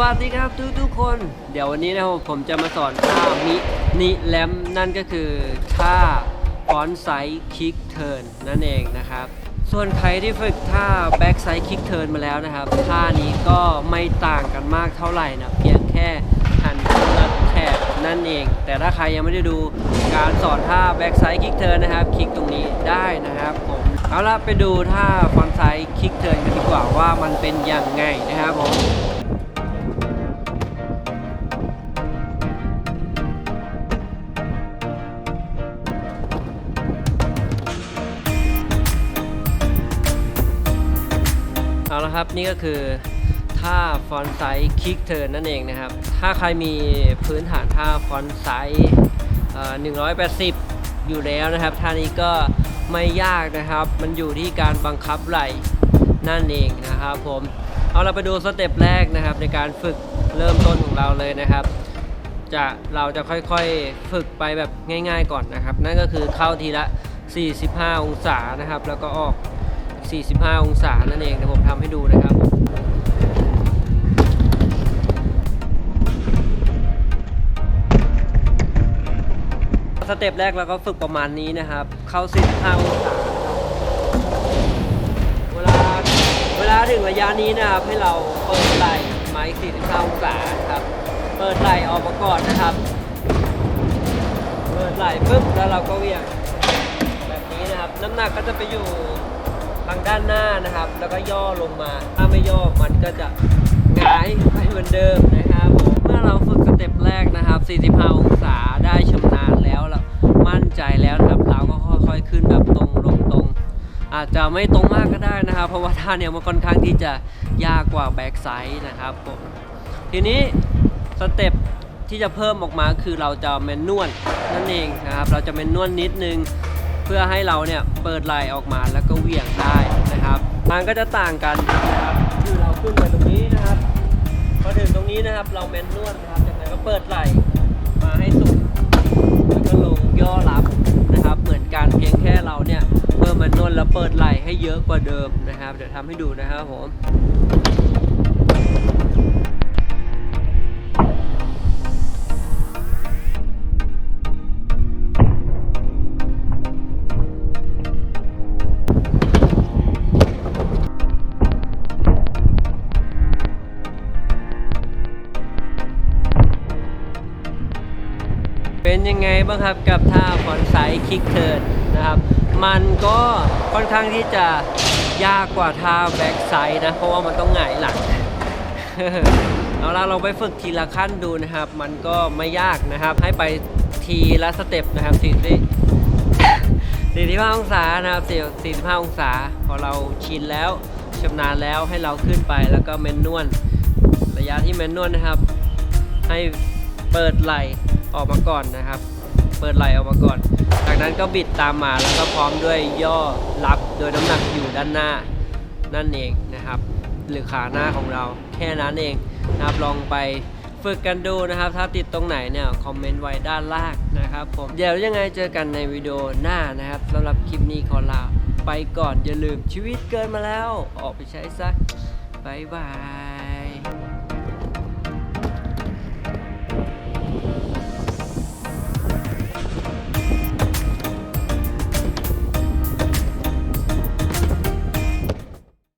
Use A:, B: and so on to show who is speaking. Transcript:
A: วัสดีครับทุกทุกๆคน เดี๋ยววันนี้นะครับผมจะมาสอนท่ามินิแลมนั่นก็คือท่าฟอนไซด์คิกเทิร์นนั่นเองนะครับ ส่วนใครที่ฝึกท่าแบ็กไซด์คิกเทิร์นมาแล้วนะครับท่านี้ก็ไม่ต่างกันมากเท่าไหร่นะเพียงแค่หันคนละแถบนั่นเอง แต่ถ้าใครยังไม่ได้ดูการสอนท่าแบ็กไซด์คิกเทิร์นนะครับ คลิกตรงนี้ได้นะครับผมเอาละไปดูท่าฟอนไซด์คิกเทิร์นกันดีกว่าว่ามันเป็นยังไงนะครับผม เอาละครับนี่ก็คือท่าฟอนไซด์คิกเทิร์นนั่นเองนะครับ ถ้าใครมีพื้นฐานท่าฟอนไซด์180 อยู่แล้วนะครับ ท่านี้ก็ไม่ยากนะครับ มันอยู่ที่การบังคับไหล่นั่นเองนะครับผม เอาเราไปดูสเต็ปแรกนะครับ ในการฝึกเริ่มต้นของเราเลยนะครับ จะเราจะค่อยๆฝึกไปแบบง่าย ๆ ก่อนนะครับ นั่นก็คือเข้าทีละ 45 องศานะครับ แล้วก็ออก 45 องศานั่นเองเดี๋ยวผมทำให้ดูนะครับสเต็ปแรกเราก็ฝึกประมาณนี้นะครับ เข้า 45 องศาเวลาเวลาถึงระยะนี้นะครับ ให้เราเปิดไหล่ไม้45 องศาครับ เปิดไหล่ออกมาก่อนนะครับ เปิดไหล่ปุ๊บแล้วเราก็เวียงแบบนี้นะครับ น้ำหนักก็จะไปอยู่ ทางด้านหน้านะครับ แล้วก็ย่อลงมา ถ้าไม่ย่อมันก็จะหงายไปเหมือนเดิมนะครับเมื่อเราฝึกสเต็ปแรกนะครับ 45 องศาได้ชำนาญแล้วเรามั่นใจแล้วนะครับ เราก็ค่อยๆขึ้นแบบตรงลงตรง อาจจะไม่ตรงมากก็ได้นะครับ เพราะว่าท่าเนี่ยมันค่อนข้างที่จะยากกว่าแบ็กไซด์นะครับผมทีนี้สเต็ปที่จะเพิ่มออกมาคือเราจะแมนนวลนั่นเองนะครับ เราจะแมนนวลนิดนึง เพื่อให้เราเนี่ยเปิดไหลออกมาแล้วก็เหวี่ยงได้นะครับมันก็จะต่างกันนะครับคือเราขึ้นไปตรงนี้นะครับพอถึงตรงนี้นะครับเราแมนนวลนะครับจากนั้นก็เปิดไหลมาให้สุดแล้วก็ลงย่อรับนะครับ เหมือนกันเพียงแค่เราเนี่ยเพิ่มมันนวลแล้วเปิดไหลให้เยอะกว่าเดิมนะครับ เดี๋ยวทำให้ดูนะครับผม เป็นยังไงบ้างครับกับท่าฟอนไซคิกเทิร์นนะครับมันก็ค่อนข้างที่จะยากกว่าท่าแบ็กไซด์นะ เพราะว่ามันต้องหงายหลังเอาละเราไปฝึกทีละขั้นดูนะครับ มันก็ไม่ยากนะครับ ให้ไปทีละสเต็ปนะครับสี่สิบสี่สิบห้าองศานะครับสี่สี่สิบห้าองศา พอเราชินแล้วชำนาญแล้วให้เราขึ้นไปแล้วก็เมนนวลระยะที่เมนนวลนะครับ ให้เปิดไหล่ ออกมาก่อนนะครับ เปิดไหลออกมาก่อน จากนั้นก็บิดตามมาแล้วก็พร้อมด้วยย่อรับโดยน้ำหนักอยู่ด้านหน้านั่นเองนะครับ หรือขาหน้าของเราแค่นั้นเองนะครับลองไปฝึกกันดูนะครับ ถ้าติดตรงไหนเนี่ยคอมเมนต์ไว้ด้านล่างนะครับ ผมเดี๋ยวยังไงเจอกันในวิดีโอหน้านะครับสำหรับคลิปนี้ขอลาไปก่อนอย่าลืมชีวิตเกินมาแล้ว ออกไปใช้ซะบายบาย